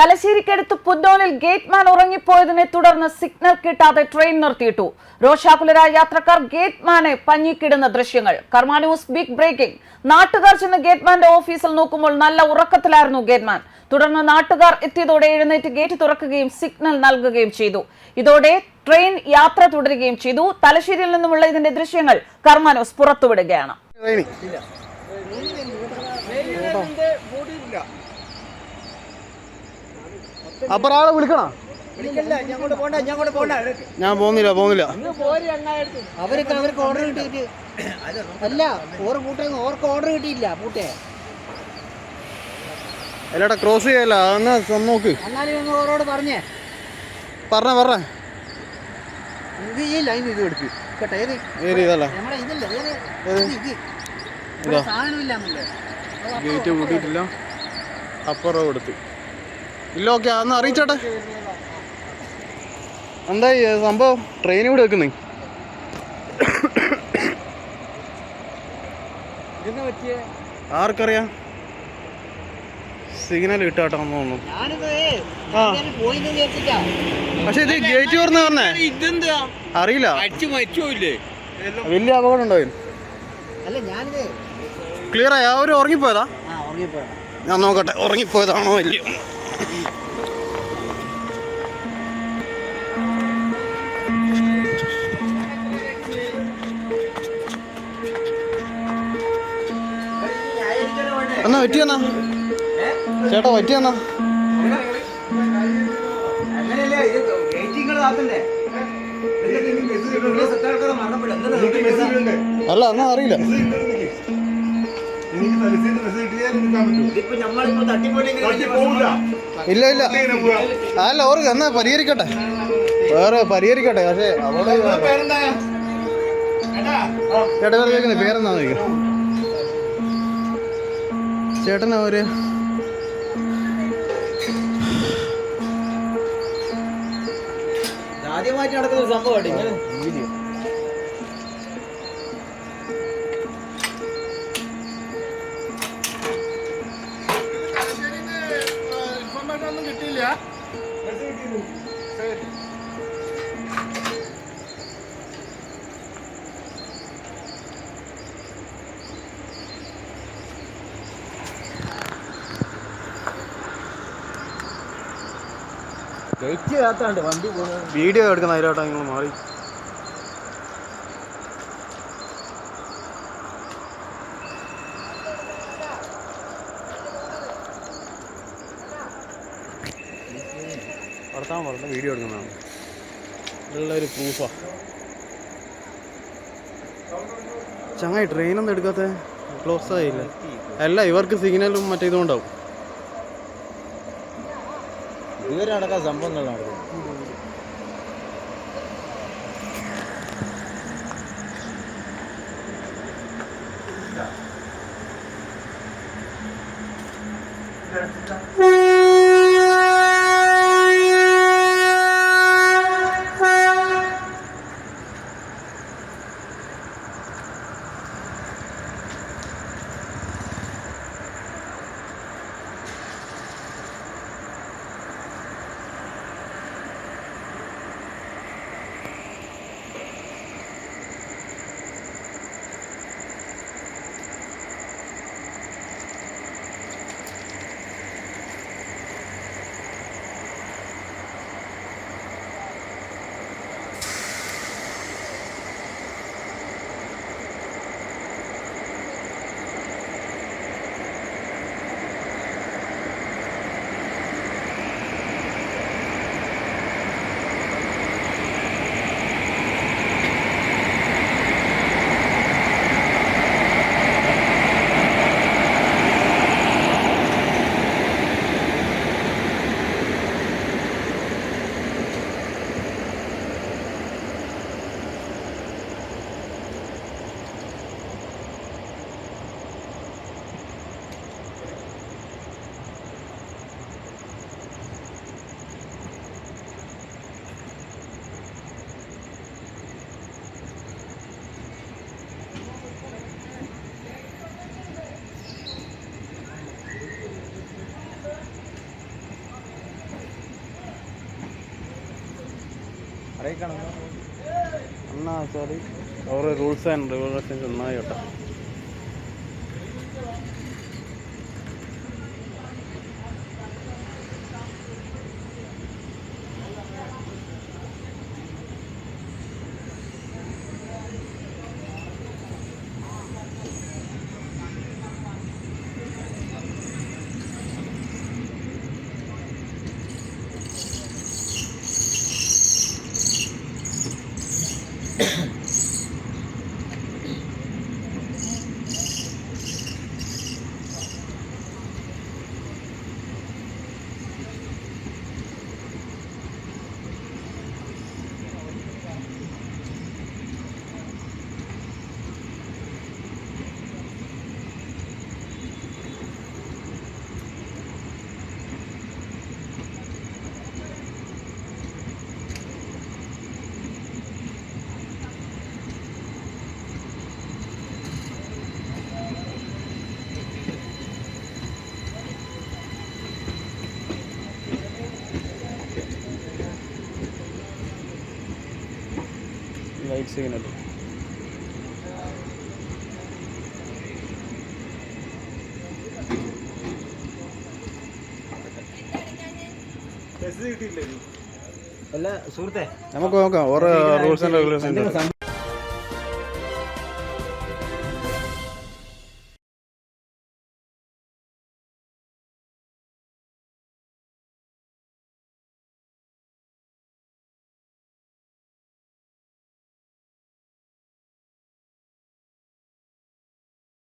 തലശ്ശേരിക്കടുത്ത് പുന്നോലിൽ gateman ഉറങ്ങിപ്പോയതിനെ തുടർന്ന് signal കിട്ടാതെ train നിർത്തിയിട്ടു രോഷാകുലരായ യാത്രക്കാർ ഗേറ്റ്മാനെ പഞ്ഞിക്കിടുന്ന ദൃശ്യങ്ങൾ കർമ്മ ന്യൂസ് ബിഗ് ബ്രേക്കിംഗ് നാട്ടുകാർ ചെന്ന് ഗേറ്റ്മാന്റെ ഓഫീസിൽ നോക്കുമ്പോൾ നല്ല ഉറക്കത്തിലായിരുന്നു ഗേറ്റ്മാൻ തുടർന്ന് നാട്ടുകാർ എത്തിയതോടെ എഴുന്നേറ്റ് ഗേറ്റ് തുറക്കുകയും സിഗ്നൽ നൽകുകയും ചെയ്തു ഇതോടെ ട്രെയിൻ യാത്ര തുടരുകയും ചെയ്തു തലശ്ശേരിയിൽ നിന്നുമുള്ള ഇതിന്റെ ദൃശ്യങ്ങൾ കർമാനോസ് ന്യൂസ് പുറത്തുവിടുകയാണ് ട്രെയിനി ഒരാളെ ആളെ വിളിക്കണോ? ഞാൻ പോകുന്നില്ല പോകുന്നില്ല അവർക്ക് അവർക്ക് ഓർഡർ കിട്ടിയിട്ട്. അല്ല ഓർ പൂട്ടെ ഓർക്ക് ഓർഡർ കിട്ടിയില്ല എല്ലാടാ ക്രോസ് ചെയ്യല്ല അന്ന് നോക്ക്. എന്നാലും ഓരോട് പറഞ്ഞേ. പറഞ്ഞ പറഞ്ഞ. ഇത് ഈ ലൈൻ ഇത് എടുക്ക്. കേട്ടോ ഏത്? ഏരി ഇതല്ല? നമ്മളെ ഇതല്ല ഏത്? ഏത്? ഇത് ഇത്. ഗേറ്റ് കൂട്ടിയിട്ടില്ല അപ്പുറം കൊടുത്ത് ഇല്ല ഓക്കെ അതൊന്ന് അറിയിച്ചോട്ടെ. എന്താ ഈ സംഭവം? ട്രെയിൻ ഇവിടെ വെക്കുന്നേ? ആർക്കറിയാം? സിഗ്നൽ കിട്ടാട്ടാന്ന് തോന്നുന്നു. പക്ഷെ ഇത് ഗേറ്റ് തുറന്ന് പറഞ്ഞേ ഇതെന്താ? അറിയില്ല. വലിയ അപകടം ഉണ്ടോ അല്ല ഞാനിത് ക്ലിയർ ആയി? അവർ ഉറങ്ങിപ്പോയതാ? ഞാൻ നോക്കട്ടെ ഉറങ്ങിപ്പോയതാണോ വലിയ പറ്റിയെന്നാ? ചേട്ടാ പറ്റിയെന്നാ? അല്ല എന്നാ അറിയില്ല. ഇല്ല ഇല്ല. അല്ല ഓർക്ക് എന്നാ പരിഹരിക്കട്ടെ. വേറെ പരിഹരിക്കട്ടെ പക്ഷേ അവിടെ ചേട്ടാ പേരെന്താ ചേട്ടനാ ഒരു ആദ്യമായിട്ട് നടക്കുന്ന സംഭവമായിട്ട് ഇങ്ങനെ ഗേറ്റ് ചെയ്യാത്താണ്ട് വണ്ടി പോകുന്നത് വീഡിയോ എടുക്കുന്ന അതിലോട്ടാ നിങ്ങൾ മാറി. വർത്താൻ പറഞ്ഞ വീഡിയോ എടുക്കുന്നതാണ്. ഇതുള്ള ഒരു പ്രൂഫാ ചങ്ങായി ട്രെയിനൊന്നും എടുക്കാത്ത? ക്ലോസ് ആയില്ല. അല്ല ഇവർക്ക് സിഗ്നലും മറ്റേ ഇതും ഉണ്ടാവും. ഇവരടക്കം സംഭവങ്ങൾ നടക്കും എന്നാ വെച്ചാൽ ഓരോ റൂൾസ് ആൻഡ് റെഗുലേഷൻസ് നന്നായി ലൈറ്റ് സിഗ്നൽ അല്ല സുഹൃത്തെ. നമുക്ക് നോക്കാം ഓരോ റൂൾസ് ആൻഡ് റെഗുലേഷൻസ്